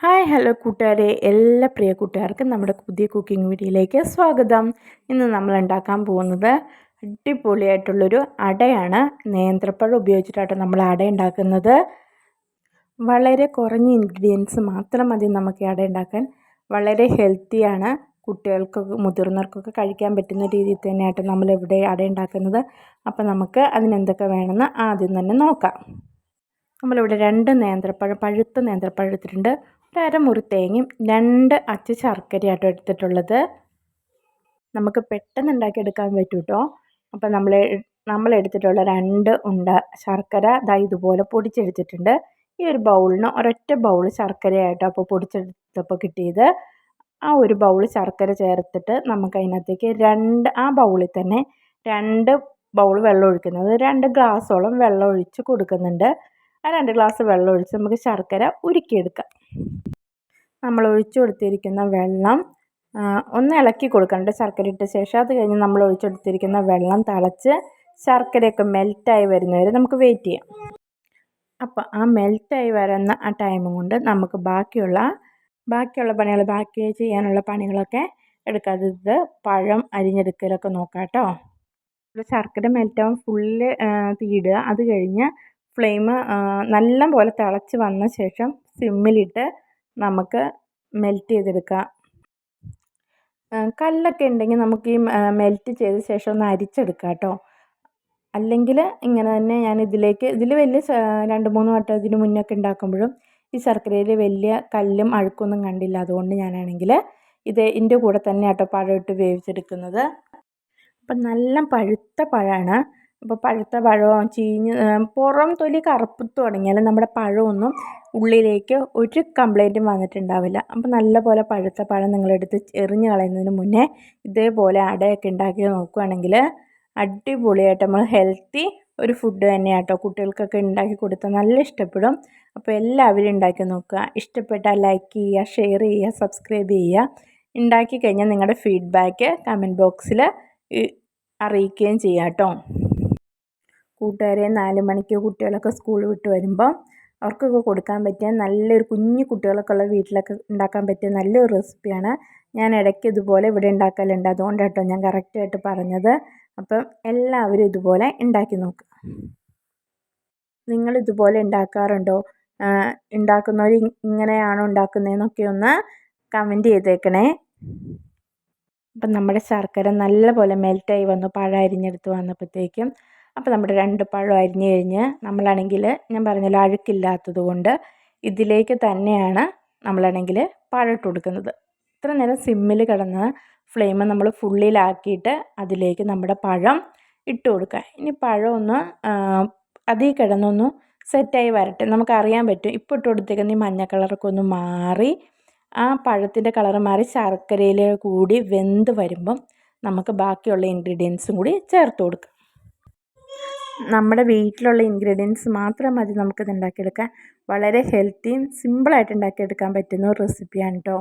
Hi hello കൂട്ടുകാരെ. എല്ലാ പ്രിയ കൂട്ടുകാർക്കും നമ്മുടെ പുതിയ കുക്കിംഗ് വീഡിയോയിലേക്ക് സ്വാഗതം. ഇന്ന് നമ്മൾ ഉണ്ടാക്കാൻ പോകുന്നത് അടിപൊളിയായിട്ടുള്ളൊരു അടയാണ്. നേന്ത്രപ്പഴം ഉപയോഗിച്ചിട്ടാണ് നമ്മൾ അട ഉണ്ടാക്കുന്നത്. വളരെ കുറഞ്ഞ ഇൻഗ്രീഡിയൻസ് മാത്രം മതി നമുക്ക് അട ഉണ്ടാക്കാൻ. വളരെ ഹെൽത്തിയാണ് കുട്ടികൾക്കൊക്കെ മുതിർന്നവർക്കൊക്കെ കഴിക്കാൻ പറ്റുന്ന രീതിയിൽ തന്നെയായിട്ട് നമ്മൾ ഇവിടെ അട ഉണ്ടാക്കുന്നത്. അപ്പോൾ നമുക്ക് അതിനെന്തൊക്കെ വേണമെന്ന് ആദ്യം തന്നെ നോക്കാം. നമ്മളിവിടെ രണ്ട് നേന്ത്രപ്പഴം പഴുത്ത നേന്ത്രപ്പഴം എടുത്തിട്ടുണ്ട്. ഒരു അരമുറി തേങ്ങയും രണ്ട് അച്ച് ശർക്കരയാട്ടോ എടുത്തിട്ടുള്ളത്. നമുക്ക് പെട്ടെന്ന് ഉണ്ടാക്കിയെടുക്കാൻ പറ്റും കേട്ടോ അപ്പോൾ നമ്മൾ നമ്മൾ എടുത്തിട്ടുള്ള രണ്ട് ഉണ്ട ശർക്കര ദാ ഇതുപോലെ പൊടിച്ചെടുത്തിട്ടുണ്ട്. ഈ ഒരു ബൗളിന് ഒരൊറ്റ ബൗൾ ശർക്കരയായിട്ടോ അപ്പോൾ പൊടിച്ചെടുത്തപ്പോൾ കിട്ടിയത്. ആ ഒരു ബൗൾ ശർക്കര ചേർത്തിട്ട് നമുക്ക് അതിനകത്തേക്ക് രണ്ട് ആ ബൗളിൽ തന്നെ രണ്ട് ബൗൾ വെള്ളം ഒഴിക്കുന്നത് രണ്ട് ഗ്ലാസ്സോളം വെള്ളം ഒഴിച്ച് കൊടുക്കുന്നുണ്ട്. ആ രണ്ട് ഗ്ലാസ് വെള്ളം ഒഴിച്ച് നമുക്ക് ശർക്കര ഉരുക്കിയെടുക്കാം. നമ്മൾ ഒഴിച്ചു കൊടുത്തിരിക്കുന്ന വെള്ളം ഒന്ന് ഇളക്കി കൊടുക്കണ്ട ശർക്കര ഇട്ട ശേഷം അത് കഴിഞ്ഞ് നമ്മൾ ഒഴിച്ചു കൊടുത്തിരിക്കുന്ന വെള്ളം തിളച്ച് ശർക്കരയൊക്കെ മെൽറ്റായി വരുന്നവരെ നമുക്ക് വെയിറ്റ് ചെയ്യാം. അപ്പോൾ ആ മെൽറ്റായി വരുന്ന ആ ടൈമും കൊണ്ട് നമുക്ക് ബാക്കിയുള്ള ബാക്കിയുള്ള പണികൾ ബാക്കി ചെയ്യാനുള്ള പണികളൊക്കെ എടുക്കാത്തത് പഴം അരിഞ്ഞെടുക്കലൊക്കെ നോക്കാം കേട്ടോ. ശർക്കര മെൽറ്റാവും ഫുള്ള് തീടുക അത് കഴിഞ്ഞ് ഫ്ലെയിം നല്ല പോലെ തിളച്ച് വന്ന ശേഷം സിമ്മിലിട്ട് നമുക്ക് മെൽറ്റ് ചെയ്തെടുക്കാം. കല്ലൊക്കെ ഉണ്ടെങ്കിൽ നമുക്ക് ഈ മെൽറ്റ് ചെയ്ത ശേഷം ഒന്ന് അരിച്ചെടുക്കാം കേട്ടോ അല്ലെങ്കിൽ ഇങ്ങനെ തന്നെ ഞാൻ ഇതിലേക്ക് ഇതിൽ വലിയ രണ്ട് മൂന്ന് വട്ടം ഇതിന് മുന്നൊക്കെ ഉണ്ടാക്കുമ്പോഴും ഈ ശർക്കരയിൽ വലിയ കല്ലും അഴുക്കൊന്നും കണ്ടില്ല. അതുകൊണ്ട് ഞാനാണെങ്കിൽ ഇത് ഇതിന്റെ കൂടെ തന്നെ കേട്ടോ പഴം ഇട്ട് വേവിച്ചെടുക്കുന്നത്. അപ്പം നല്ല പഴുത്ത പഴമാണ് അപ്പോൾ പഴുത്ത പഴവും ചീഞ്ഞ് പുറം തൊലി കറുപ്പ് തുടങ്ങിയാലും നമ്മുടെ പഴമൊന്നും ഉള്ളിലേക്ക് ഒരു കംപ്ലൈന്റും വന്നിട്ടുണ്ടാവില്ല. അപ്പോൾ നല്ലപോലെ പഴുത്ത പഴം നിങ്ങളെടുത്ത് എറിഞ്ഞ് കളയുന്നതിന് മുന്നേ ഇതേപോലെ അടയൊക്കെ ഉണ്ടാക്കി നോക്കുകയാണെങ്കിൽ അടിപൊളിയായിട്ട് നമ്മൾ ഹെൽത്തി ഒരു ഫുഡ് തന്നെയാണ് കേട്ടോ കുട്ടികൾക്കൊക്കെ ഉണ്ടാക്കി കൊടുത്താൽ നല്ല ഇഷ്ടപ്പെടും. അപ്പോൾ എല്ലാവരും ഉണ്ടാക്കി നോക്കുക. ഇഷ്ടപ്പെട്ടാൽ ലൈക്ക് ചെയ്യുക ഷെയർ ചെയ്യുക സബ്സ്ക്രൈബ് ചെയ്യുക. ഉണ്ടാക്കി കഴിഞ്ഞാൽ നിങ്ങളുടെ ഫീഡ്ബാക്ക് കമന്റ് ബോക്സിൽ അറിയിക്കുകയും ചെയ്യാം കേട്ടോ. കൂട്ടുകാരെ നാല് മണിക്ക് കുട്ടികളൊക്കെ സ്കൂൾ വിട്ട് വരുമ്പോൾ അവർക്കൊക്കെ കൊടുക്കാൻ പറ്റിയ നല്ലൊരു കുഞ്ഞു കുട്ടികളൊക്കെ ഉള്ള വീട്ടിലൊക്കെ ഉണ്ടാക്കാൻ പറ്റിയ നല്ലൊരു റെസിപ്പിയാണ്. ഞാൻ ഇടയ്ക്ക് ഇതുപോലെ ഇവിടെ ഉണ്ടാക്കലുണ്ട്. അതുകൊണ്ട് കേട്ടോ ഞാൻ കറക്റ്റായിട്ട് പറഞ്ഞത്. അപ്പം എല്ലാവരും ഇതുപോലെ ഉണ്ടാക്കി നോക്കുക നിങ്ങൾ ഇതുപോലെ ഉണ്ടാക്കാറുണ്ടോ? ഉണ്ടാക്കുന്നവർ ഇങ്ങനെയാണോ ഉണ്ടാക്കുന്നതെന്നൊക്കെ ഒന്ന് കമന്റ് ചെയ്തേക്കണേ. അപ്പം നമ്മുടെ ശർക്കര നല്ലപോലെ മെൽറ്റായി വന്നു. പഴം അരിഞ്ഞെടുത്ത് വന്നപ്പോഴത്തേക്കും അപ്പോൾ നമ്മുടെ രണ്ട് പഴം അരിഞ്ഞു കഴിഞ്ഞ് നമ്മളാണെങ്കിൽ ഞാൻ പറഞ്ഞല്ലോ അഴുക്കില്ലാത്തത് കൊണ്ട് ഇതിലേക്ക് തന്നെയാണ് നമ്മളാണെങ്കിൽ പഴം ഇട്ട് കൊടുക്കുന്നത്. ഇത്ര നേരം സിമ്മിൽ കിടന്ന് ഫ്ലെയിം നമ്മൾ ഫുള്ളിലാക്കിയിട്ട് അതിലേക്ക് നമ്മുടെ പഴം ഇട്ട് കൊടുക്കുക. ഇനി പഴം ഒന്ന് അതിൽ കിടന്നൊന്ന് സെറ്റായി വരട്ടെ. നമുക്കറിയാൻ പറ്റും ഇപ്പോൾ ഇട്ട് കൊടുത്തേക്കുന്ന ഈ മഞ്ഞ കളറൊക്കെ ഒന്ന് മാറി ആ പഴത്തിന്റെ കളർ മാറി ശർക്കരയിൽ കൂടി വെന്ത് വരുമ്പം നമുക്ക് ബാക്കിയുള്ള ഇൻഗ്രീഡിയൻസും കൂടി ചേർത്ത് കൊടുക്കാം. നമ്മുടെ വീട്ടിലുള്ള ഇൻഗ്രീഡിയൻസ് മാത്രം മതി നമുക്കിത് ഉണ്ടാക്കിയെടുക്കാൻ. വളരെ ഹെൽത്തിയും സിമ്പിളായിട്ട് ഉണ്ടാക്കിയെടുക്കാൻ പറ്റുന്ന ഒരു റെസിപ്പിയാണ് കേട്ടോ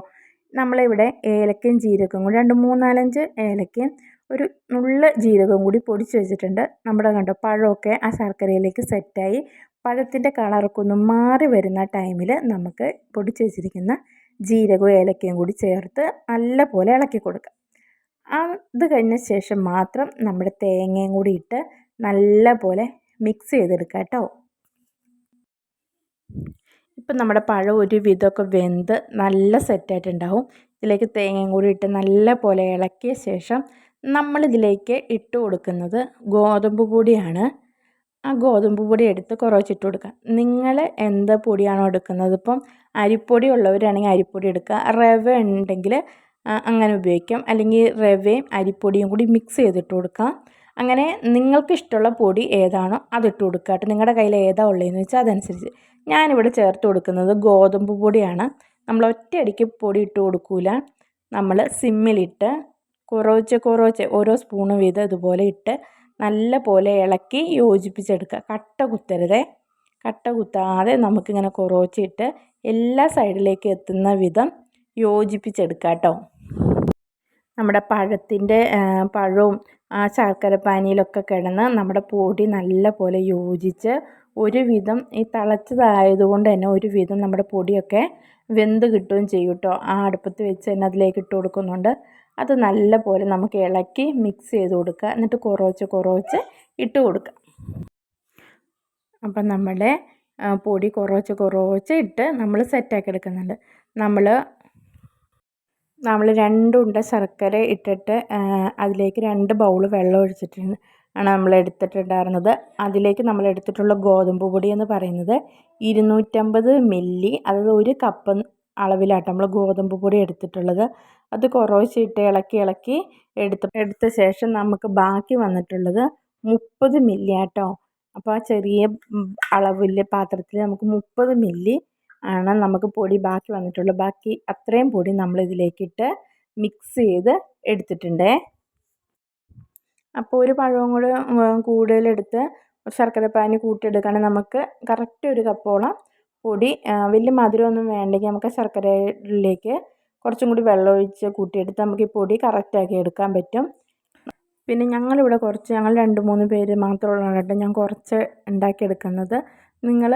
നമ്മളിവിടെ ഏലക്കയും ജീരകവും കൂടി രണ്ട് മൂന്നാലഞ്ച് ഏലക്കയും ഒരു നുള്ള ജീരകവും കൂടി പൊടിച്ച് വെച്ചിട്ടുണ്ട്. നമ്മുടെ കണ്ടോ പഴമൊക്കെ ആ ശർക്കരയിലേക്ക് സെറ്റായി പഴത്തിന്റെ കളറൊക്കെ ഒന്ന് മാറി വരുന്ന ടൈമിൽ നമുക്ക് പൊടിച്ച് വെച്ചിരിക്കുന്ന ജീരകവും ഏലക്കയും കൂടി ചേർത്ത് നല്ല പോലെ ഇളക്കി കൊടുക്കുക അത് കഴിഞ്ഞ ശേഷം മാത്രം നമ്മുടെ തേങ്ങയും കൂടി ഇട്ട് നല്ല പോലെ മിക്സ് ചെയ്തെടുക്കുക കേട്ടോ. ഇപ്പം നമ്മുടെ പഴം ഒരു വിധമൊക്കെ വെന്ത് നല്ല സെറ്റായിട്ടുണ്ടാവും ഇതിലേക്ക് തേങ്ങയും കൂടി ഇട്ട് നല്ല പോലെ ഇളക്കിയ ശേഷം നമ്മളിതിലേക്ക് ഇട്ട് കൊടുക്കുന്നത് ഗോതമ്പ് പൊടിയാണ്. ആ ഗോതമ്പ് പൊടി എടുത്ത് കുറച്ചിട്ട് കൊടുക്കുക നിങ്ങൾ എന്ത് പൊടിയാണോ എടുക്കുന്നത്? ഇപ്പം അരിപ്പൊടി ഉള്ളവരാണെങ്കിൽ അരിപ്പൊടി എടുക്കുക. റവ ഉണ്ടെങ്കിൽ അങ്ങനെ ഉപയോഗിക്കാം. അല്ലെങ്കിൽ റവയും അരിപ്പൊടിയും കൂടി മിക്സ് ചെയ്തിട്ട് കൊടുക്കാം. അങ്ങനെ നിങ്ങൾക്ക് ഇഷ്ടമുള്ള പൊടി ഏതാണോ അതിട്ട് കൊടുക്കുക നിങ്ങളുടെ കയ്യിൽ ഏതാ ഉള്ളതെന്ന് വെച്ചാൽ അതനുസരിച്ച്. ഞാനിവിടെ ചേർത്ത് കൊടുക്കുന്നത് ഗോതമ്പ് പൊടിയാണ്. നമ്മൾ ഒറ്റയടിക്ക് പൊടി ഇട്ട് കൊടുക്കില്ല നമ്മൾ സിമ്മിലിട്ട് കുറച്ച് കുറച്ച് ഓരോ സ്പൂണ് വീതം ഇതുപോലെ ഇട്ട് നല്ല പോലെ ഇളക്കി യോജിപ്പിച്ചെടുക്കുക. കട്ട കുത്തരുതേ. കട്ട കുത്താതെ നമുക്കിങ്ങനെ കുറച്ചിട്ട് എല്ലാ സൈഡിലേക്ക് എത്തുന്ന വിധം യോജിപ്പിച്ചെടുക്കാം കേട്ടോ. നമ്മുടെ പഴത്തിന്റെ പഴവും ആ ശർക്കരപ്പാനിയിലൊക്കെ കിടന്ന് നമ്മുടെ പൊടി നല്ല പോലെ യോജിച്ച് ഒരുവിധം ഈ തിളച്ചതായതുകൊണ്ട് തന്നെ ഒരുവിധം നമ്മുടെ പൊടിയൊക്കെ വെന്ത് കിട്ടുകയും ചെയ്യും കേട്ടോ. ആ അടുപ്പത്ത് വെച്ച് തന്നെ അതിലേക്ക് ഇട്ട് കൊടുക്കുന്നുണ്ട്. അത് നല്ല പോലെ നമുക്ക് ഇളക്കി മിക്സ് ചെയ്ത് കൊടുക്കുക. എന്നിട്ട് കുറച്ച് കുറച്ച് ഇട്ട് കൊടുക്കുക. അപ്പം നമ്മുടെ പൊടി കുറച്ച് കുറച്ച് ഇട്ട് നമ്മൾ സെറ്റാക്കി എടുക്കുന്നുണ്ട്. നമ്മൾ നമ്മൾ രണ്ട് ഉണ്ട ശർക്കര ഇട്ടിട്ട് അതിലേക്ക് രണ്ട് ബൗൾ വെള്ളം ഒഴിച്ചിട്ടുണ്ട് ആണ് നമ്മൾ എടുത്തിട്ടുണ്ടായിരുന്നത്. അതിലേക്ക് നമ്മൾ എടുത്തിട്ടുള്ള ഗോതമ്പ് പൊടി എന്ന് പറയുന്നത് ഇരുന്നൂറ്റമ്പത് മില്ലി അതായത് ഒരു കപ്പ് അളവിലാട്ടോ നമ്മൾ ഗോതമ്പ് പൊടി എടുത്തിട്ടുള്ളത്. അത് കുറച്ചിട്ട് ഇളക്കി ഇളക്കി എടുത്ത് എടുത്ത ശേഷം നമുക്ക് ബാക്കി വന്നിട്ടുള്ളത് മുപ്പത് മില്ലി ആട്ടോ. അപ്പോൾ ആ ചെറിയ അളവിൽ പാത്രത്തിൽ നമുക്ക് മുപ്പത് മില്ലി ആണ് നമുക്ക് പൊടി ബാക്കി വന്നിട്ടുള്ളത് ബാക്കി അത്രയും പൊടി നമ്മൾ ഇതിലേക്കിട്ട് മിക്സ് ചെയ്ത് എടുത്തിട്ടുണ്ടേ. അപ്പോൾ ഒരു പഴവും കൂടെ കൂടുതലെടുത്ത് ശർക്കരപ്പാനി കൂട്ടിയെടുക്കുകയാണെങ്കിൽ നമുക്ക് കറക്റ്റ് ഒരു കപ്പോളം പൊടി വലിയ മധുരമൊന്നും വേണ്ടെങ്കിൽ നമുക്ക് ശർക്കരയിലേക്ക് കുറച്ചും കൂടി വെള്ളം ഒഴിച്ച് കൂട്ടിയെടുത്ത് നമുക്ക് ഈ പൊടി കറക്റ്റാക്കി എടുക്കാൻ പറ്റും. പിന്നെ ഞങ്ങളിവിടെ കുറച്ച് ഞങ്ങൾ രണ്ട് മൂന്ന് പേര് മാത്രമുള്ള കേട്ടോ. ഞാൻ കുറച്ച് ഉണ്ടാക്കിയെടുക്കുന്നത്. നിങ്ങൾ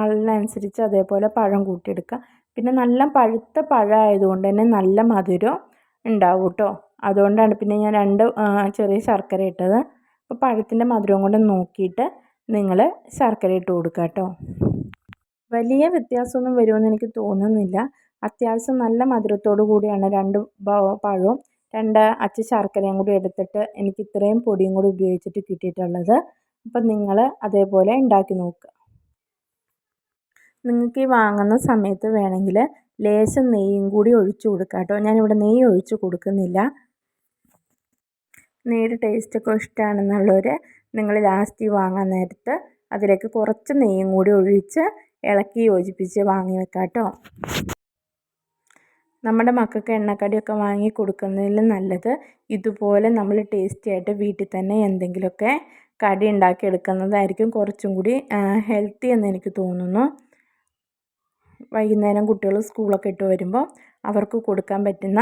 ആളിനനുസരിച്ച് അതേപോലെ പഴം കൂട്ടിയെടുക്കുക. പിന്നെ നല്ല പഴുത്ത പഴമായതുകൊണ്ട് തന്നെ നല്ല മധുരം ഉണ്ടാവും കേട്ടോ. അതുകൊണ്ടാണ് പിന്നെ ഞാൻ രണ്ട് ചെറിയ ശർക്കര ഇട്ടത്. അപ്പോൾ പഴത്തിന്റെ മധുരം കൊണ്ട് നോക്കിയിട്ട് നിങ്ങൾ ശർക്കര ഇട്ട് കൊടുക്കുക കേട്ടോ. വലിയ വ്യത്യാസമൊന്നും വരുമെന്ന് എനിക്ക് തോന്നുന്നില്ല. അത്യാവശ്യം നല്ല മധുരത്തോടു കൂടിയാണ് രണ്ട് പഴവും രണ്ട് അച്ച ശർക്കരയും കൂടി എടുത്തിട്ട് എനിക്ക് ഇത്രയും പൊടിയും കൂടി ഉപയോഗിച്ചിട്ട് കിട്ടിയിട്ടുള്ളത്. അപ്പം നിങ്ങൾ അതേപോലെ ഉണ്ടാക്കി നോക്കുക. നിങ്ങൾക്ക് ഈ വാങ്ങുന്ന സമയത്ത് വേണമെങ്കിൽ ലേശം നെയ്യും കൂടി ഒഴിച്ചു കൊടുക്കുക കേട്ടോ. ഞാനിവിടെ നെയ്യ് ഒഴിച്ചു കൊടുക്കുന്നില്ല. നെയ്യുടെ ടേസ്റ്റൊക്കെ ഇഷ്ടമാണെന്നുള്ളവർ നിങ്ങൾ ലാസ്റ്റ് വാങ്ങാൻ നേരത്ത് അതിലേക്ക് കുറച്ച് നെയ്യും കൂടി ഒഴിച്ച് ഇളക്കി യോജിപ്പിച്ച് വാങ്ങി വെക്കാം കേട്ടോ. നമ്മുടെ മക്കൾക്ക് എണ്ണക്കടിയൊക്കെ വാങ്ങി കൊടുക്കുന്നതിലും നല്ലത് ഇതുപോലെ നമ്മൾ ടേസ്റ്റി ആയിട്ട് വീട്ടിൽ തന്നെ എന്തെങ്കിലുമൊക്കെ കടി ഉണ്ടാക്കി എടുക്കുന്നതായിരിക്കും കുറച്ചും കൂടി ഹെൽത്തി എന്ന് എനിക്ക് തോന്നുന്നു. വൈകുന്നേരം കുട്ടികൾ സ്കൂളൊക്കെ ഇട്ട് വരുമ്പോൾ അവർക്ക് കൊടുക്കാൻ പറ്റുന്ന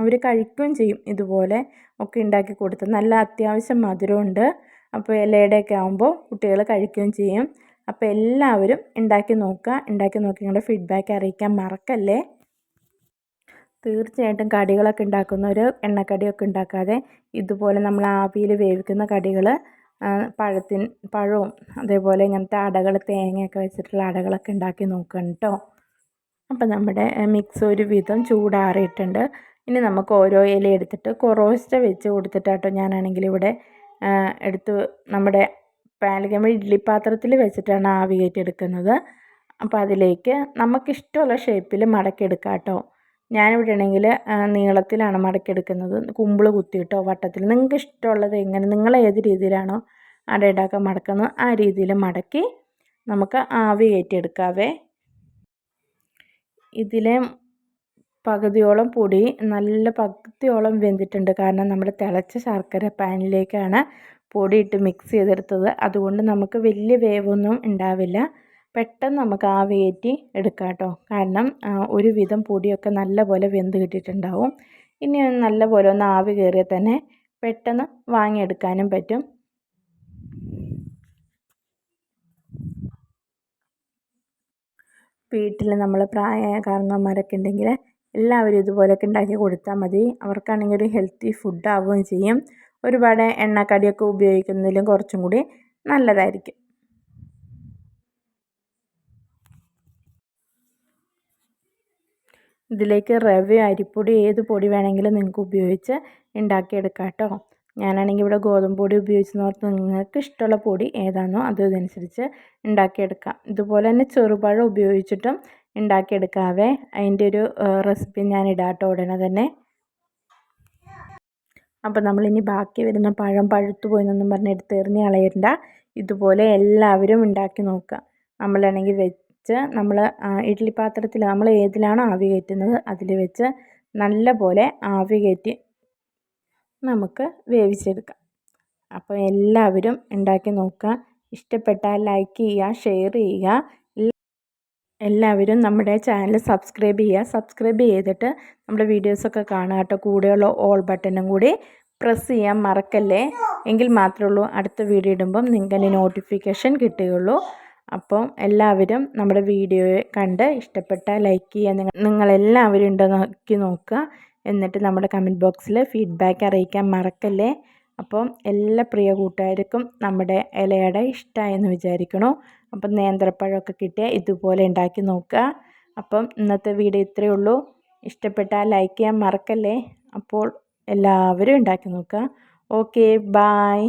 അവർ കഴിക്കുകയും ചെയ്യും ഇതുപോലെ ഒക്കെ ഉണ്ടാക്കി കൊടുത്ത്. നല്ല അത്യാവശ്യം മധുരമുണ്ട്. അപ്പോൾ ഇലയുടെയൊക്കെ ആകുമ്പോൾ കുട്ടികൾ കഴിക്കുകയും ചെയ്യും. അപ്പോൾ എല്ലാവരും ഉണ്ടാക്കി നോക്കുക. ഉണ്ടാക്കി നോക്കി നിങ്ങളുടെ ഫീഡ്ബാക്ക് അറിയിക്കാൻ മറക്കല്ലേ? തീർച്ചയായിട്ടും കടികളൊക്കെ ഉണ്ടാക്കുന്നവർ എണ്ണക്കടിയൊക്കെ ഉണ്ടാക്കാതെ ഇതുപോലെ നമ്മൾ ആവിയിൽ വേവിക്കുന്ന കടികൾ പഴത്തിൻ പഴവും അതേപോലെ ഇങ്ങനത്തെ അടകൾ തേങ്ങയൊക്കെ വെച്ചിട്ടുള്ള അടകളൊക്കെ ഉണ്ടാക്കി നോക്കണം കേട്ടോ അപ്പം നമ്മുടെ മിക്സ് ഒരു വിധം ചൂടാറിയിട്ടുണ്ട്. ഇനി നമുക്ക് ഓരോ ഇല എടുത്തിട്ട് കൊറോസ്റ്റ വെച്ച് കൊടുത്തിട്ടാട്ടോ ഞാനാണെങ്കിൽ ഇവിടെ എടുത്ത് നമ്മുടെ പാലകമ്മ ഇഡ്ഡലി പാത്രത്തിൽ വെച്ചിട്ടാണ് ആവി കയറ്റി എടുക്കുന്നത് അപ്പോൾ അതിലേക്ക് നമുക്കിഷ്ടമുള്ള ഷേപ്പിൽ മടക്കിയെടുക്കാം കേട്ടോ ഞാനിവിടെ ആണെങ്കിൽ നീളത്തിലാണ് മടക്കിയെടുക്കുന്നത്. കുമ്പിൾ കുത്തിയിട്ടോ വട്ടത്തിൽ നിങ്ങൾക്ക് ഇഷ്ടമുള്ളത് എങ്ങനെ നിങ്ങൾ ഏത് രീതിയിലാണോ അടയുണ്ടാക്കാൻ മടക്കുന്നത് ആ രീതിയിൽ മടക്കി നമുക്ക് ആവി കയറ്റിയെടുക്കാവേ. ഇതിലെ പകുതിയോളം പൊടി നല്ല പകുതിയോളം വെന്തിട്ടുണ്ട്. കാരണം നമ്മൾ തിളച്ച ശർക്കര പാനിലേക്കാണ് പൊടിയിട്ട് മിക്സ് ചെയ്തെടുത്തത്. അതുകൊണ്ട് നമുക്ക് വലിയ വേവൊന്നും ഉണ്ടാവില്ല. പെട്ടെന്ന് നമുക്ക് ആവിയേറ്റി എടുക്കാം കേട്ടോ. കാരണം ഒരുവിധം പൊടിയൊക്കെ നല്ലപോലെ വെന്ത് കിട്ടിയിട്ടുണ്ടാവും. ഇനി നല്ലപോലെ ഒന്ന് ആവി കയറിയാൽ തന്നെ പെട്ടെന്ന് വാങ്ങിയെടുക്കാനും പറ്റും. വീട്ടിൽ നമ്മൾ പ്രായമായ കാരണവന്മാരൊക്കെ ഉണ്ടെങ്കിൽ എല്ലാവരും ഇതുപോലെയൊക്കെ ഉണ്ടാക്കി കൊടുത്താൽ മതി. അവർക്കാണെങ്കിൽ ഒരു ഹെൽത്തി ഫുഡ് ആവുകയും ചെയ്യും. ഒരുപാട് എണ്ണക്കടിയൊക്കെ ഉപയോഗിക്കുന്നതിലും കുറച്ചും കൂടി നല്ലതായിരിക്കും. ഇതിലേക്ക് റവ അരിപ്പൊടി ഏത് പൊടി വേണമെങ്കിലും നിങ്ങൾക്ക് ഉപയോഗിച്ച് ഉണ്ടാക്കിയെടുക്കാം കേട്ടോ ഞാനാണെങ്കിൽ ഇവിടെ ഗോതമ്പ് പൊടി ഉപയോഗിച്ചെന്ന് നിങ്ങൾക്ക് ഇഷ്ടമുള്ള പൊടി ഏതാണോ അത് ഇതനുസരിച്ച് ഉണ്ടാക്കിയെടുക്കാം. ഇതുപോലെ തന്നെ ചെറുപഴം ഉപയോഗിച്ചിട്ടും ഉണ്ടാക്കിയെടുക്കാവേ. അതിന്റെ ഒരു റെസിപ്പി ഞാൻ ഇടാട്ടോ ഉടനെ തന്നെ. അപ്പോൾ നമ്മളിനി ബാക്കി വരുന്ന പഴം പഴുത്തു പോയെന്നൊന്നും പറഞ്ഞ് എടുത്തെറിഞ്ഞ് കളയണ്ട. ഇതുപോലെ എല്ലാവരും ഉണ്ടാക്കി നോക്കുക. നമ്മളാണെങ്കിൽ വെച്ച് നമ്മൾ ഇഡ്ഡലി പാത്രത്തിൽ നമ്മൾ ഏതിലാണോ ആവി കയറ്റുന്നത് അതിൽ വെച്ച് നല്ല പോലെ ആവി കയറ്റി നമുക്ക് വേവിച്ചെടുക്കാം. അപ്പോൾ എല്ലാവരും ഉണ്ടാക്കി നോക്കുക. ഇഷ്ടപ്പെട്ടാൽ ലൈക്ക് ചെയ്യുക ഷെയർ ചെയ്യുക. എല്ലാവരും നമ്മുടെ ചാനൽ സബ്സ്ക്രൈബ് ചെയ്യുക. സബ്സ്ക്രൈബ് ചെയ്തിട്ട് നമ്മുടെ വീഡിയോസൊക്കെ കാണുക കേട്ടോ. കൂടെയുള്ള ഓൾ ബട്ടണും കൂടി പ്രസ് ചെയ്യാൻ മറക്കല്ലേ? എങ്കിൽ മാത്രമേ ഉള്ളൂ. അടുത്ത വീഡിയോ ഇടുമ്പം നിങ്ങൾക്ക് നോട്ടിഫിക്കേഷൻ കിട്ടുകയുള്ളൂ. അപ്പം എല്ലാവരും നമ്മുടെ വീഡിയോ കണ്ട് ഇഷ്ടപ്പെട്ട ലൈക്ക് ചെയ്യുക നിങ്ങൾ നിങ്ങളെല്ലാവരും ഉണ്ടോ നോക്കി നോക്കുക. എന്നിട്ട് നമ്മുടെ കമന്റ് ബോക്സിൽ ഫീഡ്ബാക്ക് അറിയിക്കാൻ മറക്കല്ലേ? അപ്പം എല്ലാ പ്രിയ കൂട്ടുകാർക്കും നമ്മുടെ ഇലയുടെ ഇഷ്ടമായെന്ന് വിചാരിക്കണു. അപ്പം നേന്ത്രപ്പഴമൊക്കെ കിട്ടിയാൽ ഇതുപോലെ ഉണ്ടാക്കി നോക്കുക. അപ്പം ഇന്നത്തെ വീഡിയോ ഇത്രയേ ഉള്ളൂ. ഇഷ്ടപ്പെട്ടാൽ ലൈക്ക് ചെയ്യാൻ മറക്കല്ലേ? അപ്പോൾ എല്ലാവരും ഉണ്ടാക്കി നോക്കുക. Okay bye